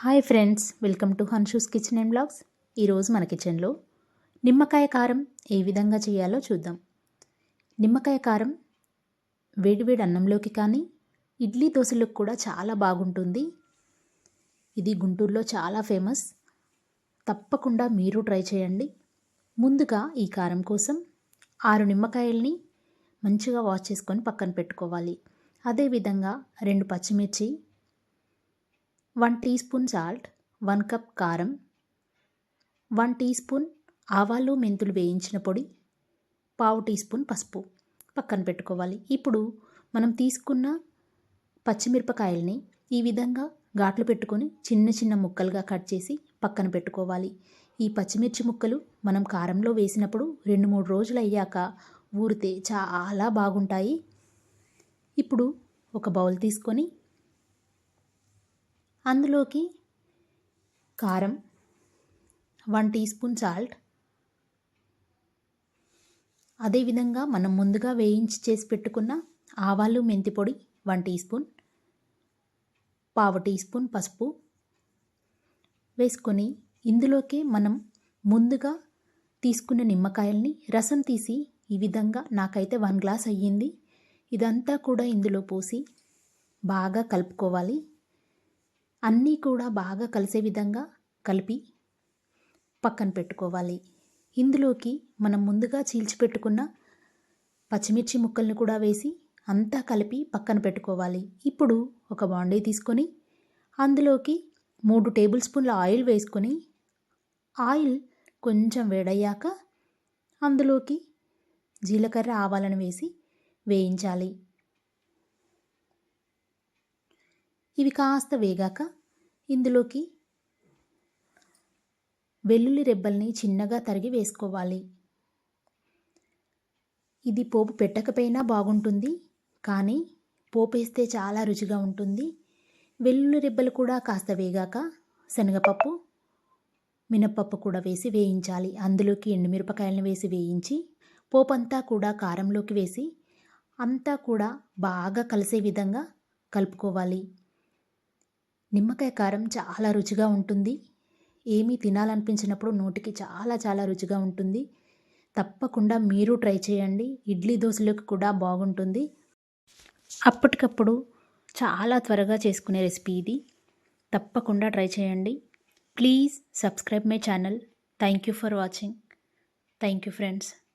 Hi friends welcome to Hanshu's kitchen and blogs. ఈరోజు మన కిచెన్లో నిమ్మకాయ కారం ఏ విధంగా చేయాలో చూద్దాం. నిమ్మకాయ కారం వేడివేడి అన్నంలోకి కానీ ఇడ్లీ దోశలకు కూడా చాలా బాగుంటుంది. ఇది గుంటూరులో చాలా ఫేమస్. తప్పకుండా మీరు ట్రై చేయండి. ముందుగా ఈ కారం కోసం ఆరు నిమ్మకాయల్ని మంచిగా వాష్ చేసుకొని పక్కన పెట్టుకోవాలి. అదేవిధంగా రెండు పచ్చిమిర్చి one teaspoon salt one cup కారం వన్ టీ స్పూన్ ఆవాలు మెంతులు వేయించిన పొడి పావు టీ స్పూన్ పసుపు పక్కన పెట్టుకోవాలి. ఇప్పుడు మనం తీసుకున్న పచ్చిమిరపకాయల్ని ఈ విధంగా ఘాట్లు పెట్టుకొని చిన్న చిన్న ముక్కలుగా కట్ చేసి పక్కన పెట్టుకోవాలి. ఈ పచ్చిమిర్చి ముక్కలు మనం కారంలో వేసినప్పుడు రెండు మూడు రోజులు అయ్యాక ఊరితే చాలా బాగుంటాయి. ఇప్పుడు ఒక బౌల్ తీసుకొని అందులోకి కారం వన్ టీ స్పూన్ సాల్ట్. అదేవిధంగా మనం ముందుగా వేయించి చేసి పెట్టుకున్న ఆవాలు మెంతి పొడి వన్ టీ స్పూన్ పావు టీ స్పూన్ పసుపు వేసుకొని ఇందులోకి మనం ముందుగా తీసుకున్న నిమ్మకాయల్ని రసం తీసి ఈ విధంగా నాకైతే వన్ గ్లాస్ అయ్యింది. ఇదంతా కూడా ఇందులో పోసి బాగా కలుపుకోవాలి. అన్నీ కూడా బాగా కలిసే విధంగా కలిపి పక్కన పెట్టుకోవాలి. ఇందులోకి మనం ముందుగా చీల్చిపెట్టుకున్న పచ్చిమిర్చి ముక్కల్ని కూడా వేసి అంతా కలిపి పక్కన పెట్టుకోవాలి. ఇప్పుడు ఒక బాండీ తీసుకొని అందులోకి మూడు టేబుల్ స్పూన్ల ఆయిల్ వేసుకొని ఆయిల్ కొంచెం వేడయ్యాక అందులోకి జీలకర్ర ఆవాలను వేసి వేయించాలి. ఇవి కాస్త వేగాక ఇందులోకి వెల్లుల్లి రెబ్బల్ని చిన్నగా తరిగి వేసుకోవాలి. ఇది పోపు పెట్టకపోయినా బాగుంటుంది కానీ పోపు వేస్తే చాలా రుచిగా ఉంటుంది. వెల్లుల్లి రెబ్బలు కూడా కాస్త వేగాక శనగపప్పు మినప్పప్పు కూడా వేసి వేయించాలి. అందులోకి ఎండుమిరపకాయలను వేసి వేయించి పోపు అంతా కూడా కారంలోకి వేసి అంతా కూడా బాగా కలిసే విధంగా కలుపుకోవాలి. నిమ్మకాయ కారం చాలా రుచిగా ఉంటుంది. ఏమీ తినాలనిపించినప్పుడు నోటికి చాలా చాలా రుచిగా ఉంటుంది. తప్పకుండా మీరు ట్రై చేయండి. ఇడ్లీ దోశలకు కూడా బాగుంటుంది. అప్పటికప్పుడు చాలా త్వరగా చేసుకునే రెసిపీ ఇది. తప్పకుండా ట్రై చేయండి. Please subscribe my channel. Thank you for watching. Thank you friends.